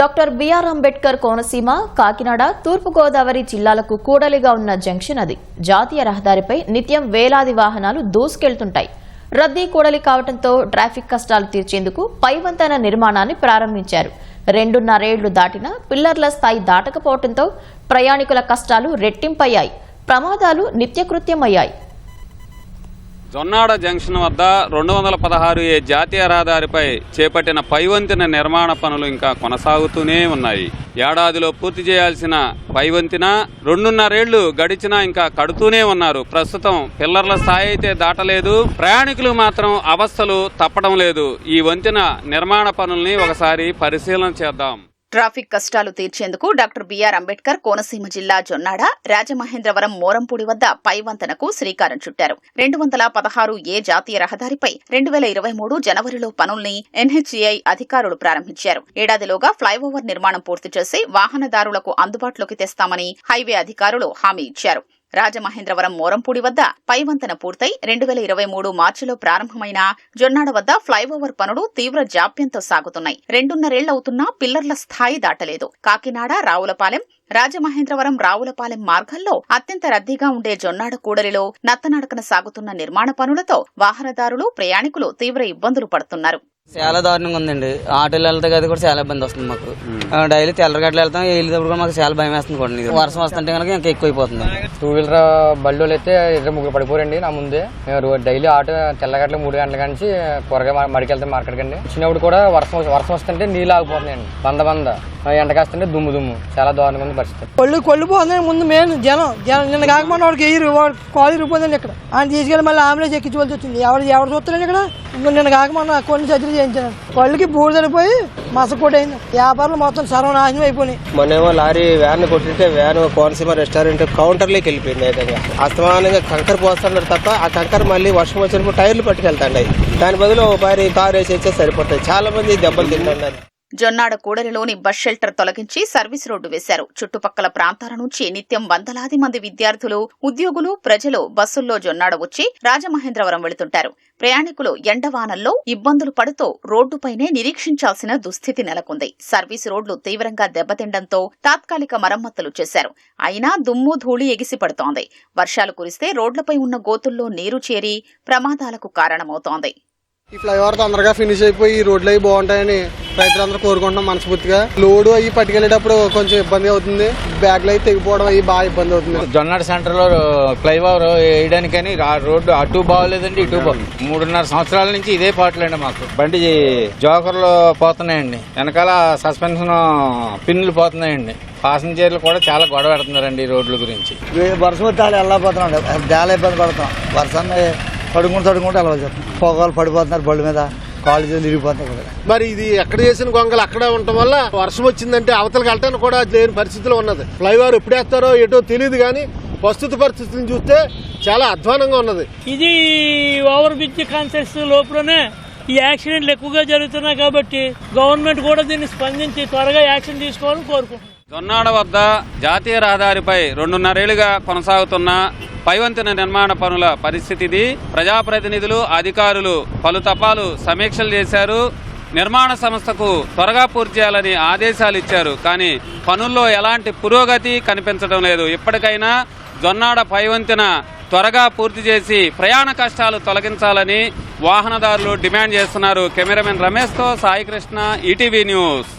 Doctor B R Ambedkar Konaseema Kakinada తూర్పుగోదావరి జిల్లాలకు కూడలిగా ఉన్న జంక్షన్ అది. జాతీయ రహదారిపై నిత్యం వేలాది వాహనాలు దూసుకెళ్తుంటాయి. రద్దీ కూడలి కావడంతో ట్రాఫిక్ కష్టాలు తీర్చేందుకు పైవంతన నిర్మాణాన్ని ప్రారంభించారు. రెండున్నరేళ్ళు దాటినా పిల్లర్ల స్థాయి దాటకపోవడంతో ప్రయాణికుల కష్టాలు రెట్టింపయ్యాయి. ప్రమాదాలు నిత్యకృత్యమయ్యాయి. జొన్నాడ జంక్షన్ వద్ద రెండు వందల పదహారు ఏ జాతీయ రహదారిపై చేపట్టిన పైవంతిన నిర్మాణ పనులు ఇంకా కొనసాగుతూనే ఉన్నాయి. ఏడాదిలో పూర్తి చేయాల్సిన పైవంతిన రెండున్నరేళ్ళు గడిచినా ఇంకా కడుతూనే ఉన్నారు. ప్రస్తుతం పిల్లర్ల స్థాయి అయితే దాటలేదు. ప్రయాణికులు మాత్రం అవస్థలు తప్పడం లేదు. ఈ వంతెన నిర్మాణ పనుల్ని ఒకసారి పరిశీలన చేద్దాం. ట్రాఫిక్ కష్టాలు తీర్చేందుకు డాక్టర్ బిఆర్ అంబేద్కర్ కోనసీమ జిల్లా జొన్నాడ రాజమహేంద్రవరం మోరంపూడి వద్ద పైవంతనకు శ్రీకారం చుట్టారు. రెండు వందల పదహారు ఏ జాతీయ రహదారిపై రెండు వేల ఇరవై మూడు జనవరిలో పనుల్ని ఎన్హెచ్ఏఐ అధికారులు ప్రారంభించారు. ఏడాదిలోగా ఫ్లైఓవర్ నిర్మాణం పూర్తి చేసి వాహనదారులకు అందుబాటులోకి తెస్తామని హైవే అధికారులు హామీ ఇచ్చారు. రాజమహేంద్రవరం మోరంపూడి వద్ద పైవంతన పూర్తయి రెండు వేల ఇరవై మూడు మార్చిలో ప్రారంభమైన జొన్నాడ వద్ద ఫ్లైఓవర్ పనులు తీవ్ర జాప్యంతో సాగుతున్నాయి. రెండున్నరేళ్ళవుతున్నా పిల్లర్ల స్థాయి దాటలేదు. కాకినాడ రావులపాలెం రాజమహేంద్రవరం రావులపాలెం మార్గంలో అత్యంత రద్దీగా ఉండే జొన్నాడ కూడలిలో నత్తనడకన సాగుతున్న నిర్మాణ పనులతో వాహనదారులు ప్రయాణికులు తీవ్ర ఇబ్బందులు పడుతున్నారు. చాలా దారుణంగా ఉందండి. ఆటోలు వెళ్తే అది కూడా చాలా ఇబ్బంది వస్తుంది మాకు. డైలీ తెల్లగడ్డలు వెళ్తాం వెళ్ళేటప్పుడు కూడా మాకు చాలా భయం వేస్తుంది కూడా. వర్షం వస్తుంటే కనుక ఇంకా ఎక్కువైపోతుంది. టూ వీలర్ బళ్ళు అయితే ఇద్దరు ముగ్గురు పడిపోరండి నా ముందే. డైలీ ఆటో తెల్లగడ్డలు మూడు గంటల నుంచి కూరగాయ మడికి వెళ్తాం మార్కెట్ కండి వచ్చినప్పుడు కూడా వర్షం వర్షం వస్తుంటే నీళ్ళు ఆగిపోతున్నాయండి. బంద బంద. ఆ, ఎండ కాస్తుంటే దుమ్ము దుమ్ము. చాలా దారుణంగా ఉంది పరిస్థితి. కొళ్ళు కొళ్ళు పోతున్నాయి ముందు మెయిన్ జనం జనం నిన్న కాకపోతే వాడికి ఎయ్యి వాడు కాలు ఇరిగిపోయిందండి ఇక్కడ. ఆయన తీసుకెళ్ళి మళ్ళీ అంబులెన్స్ ఎక్కించుకోవాల్సి వచ్చింది. ఎవరు ఎవరు చూస్తున్నాడు ఇక్కడ? ఇంకో నిన్న కాకమన్నా కొన్ని సర్జరీ చేయించాను. కళ్ళకి బూడిద సరిపోయి మసకోటి అయింది. వ్యాపారాలు మొత్తం సర్వనాశనం అయిపోయినాయి. మొన్నేమో లారీ వ్యాన్ కొట్టింటే వ్యాన్ కోనసీమ రెస్టారెంట్ కౌంటర్లోకి వెళ్ళిపోయింది ఏకంగా. అస్తమానంగా కంకర పోస్తున్నారు తప్ప ఆ కంకర మళ్ళీ వర్షం వచ్చినప్పుడు టైర్లు పట్టుకెళ్తాండి దాని బదులు పారి కారు వేసేస్తే సరిపోతాయి. చాలా మంది దెబ్బలు తింటున్నారు. జొన్నాడ కూడలిలోని బస్ షెల్టర్ తొలగించి సర్వీస్ రోడ్డు వేశారు. చుట్టుపక్కల ప్రాంతాల నుంచి నిత్యం వందలాది మంది విద్యార్థులు ఉద్యోగులు ప్రజలు బస్సుల్లో జొన్నాడ వచ్చి రాజమహేంద్రవరం వెళుతుంటారు. ప్రయాణికులు ఎండవానల్లో ఇబ్బందులు పడుతూ రోడ్డుపైనే నిరీక్షించాల్సిన దుస్థితి నెలకొంది. సర్వీస్ రోడ్లు తీవ్రంగా దెబ్బతిండంతో తాత్కాలిక మరమ్మతులు చేశారు. అయినా దుమ్ము ధూళి ఎగిసి పడుతోంది వర్షాలు కురిస్తే రోడ్లపై ఉన్న గోతుల్లో నీరు చేరి ప్రమాదాలకు కారణమవుతోంది. ఈ ఫ్లైఓవర్ తొందరగా ఫినిష్ అయిపోయి ఈ రోడ్లు అవి బాగుంటాయని రైతులందరూ కోరుకుంటున్నాం మనస్ఫూర్తిగా. లోడ్ అవి పట్టుకెళ్ళేటప్పుడు కొంచెం ఇబ్బంది అవుతుంది. బ్యాగ్లు అవి తెగిపోవడం అవి బాగా ఇబ్బంది అవుతుంది. జొన్నాడ సెంటర్లో ఫ్లైఓవర్ వేయడానికని రా- రోడ్డు అటు బాగోలేదండి ఇటు బా మూడున్నర సంవత్సరాల నుంచి ఇదే పాటలండి మాకు. బండి జోకర్లు పోతున్నాయండి. వెనకాల సస్పెన్షన్ పిన్నులు పోతున్నాయండి. పాసింజర్లు కూడా చాలా గొడవ పెడుతున్నారండి ఈ రోడ్ల గురించి. వర్షం అలా వెళ్ళకపోతున్నాం చాలా ఇబ్బంది పడుతున్నాం. వర్షాన్ని పడుకుంటూ తడుకుంటూ వెళ్ళవచ్చు పొగలు పడిపోతున్నారు బళ్ళు మీద కాళ్ళు చేతులు కూడా మరి ఇది ఎక్కడ చేసిన గొంగలు అక్కడే ఉండటం వల్ల వర్షం వచ్చిందంటే అవతలకి వెళ్ళటానికి కూడా లేని పరిస్థితిలో ఉన్నది. ఫ్లైఓవర్ ఎప్పుడు వేస్తారో ఏటో తెలియదు కానీ ప్రస్తుత పరిస్థితిని చూస్తే చాలా అధ్వానంగా ఉన్నది. ఇది ఓవర్ బ్రిడ్జ్ కాన్సెప్ట్స్ లోపలనే ఈ యాక్సిడెంట్లు ఎక్కువగా జరుగుతున్నాయి కాబట్టి గవర్నమెంట్ కూడా దీన్ని స్పందించి త్వరగా యాక్షన్ తీసుకోవాలని కోరుకుంటున్నాం. జొన్నాడ వద్ద జాతీయ రహదారిపై రెండున్నరేళ్ళుగా కొనసాగుతున్న పైవంతెన నిర్మాణ పనుల పరిస్థితి ఇది ప్రజాప్రతినిధులు అధికారులు పలు తపాలు సమీక్షలు చేశారు. నిర్మాణ సంస్థకు త్వరగా పూర్తి చేయాలని ఆదేశాలు ఇచ్చారు. కానీ పనుల్లో ఎలాంటి పురోగతి కనిపించడం లేదు. ఇప్పటికైనా జొన్నాడ పైవంతెన త్వరగా పూర్తి చేసి ప్రయాణ కష్టాలు తొలగించాలని వాహనదారులు డిమాండ్ చేస్తున్నారు. కెమెరామెన్ రమేష్తో సాయికృష్ణ ఈటీవీ న్యూస్.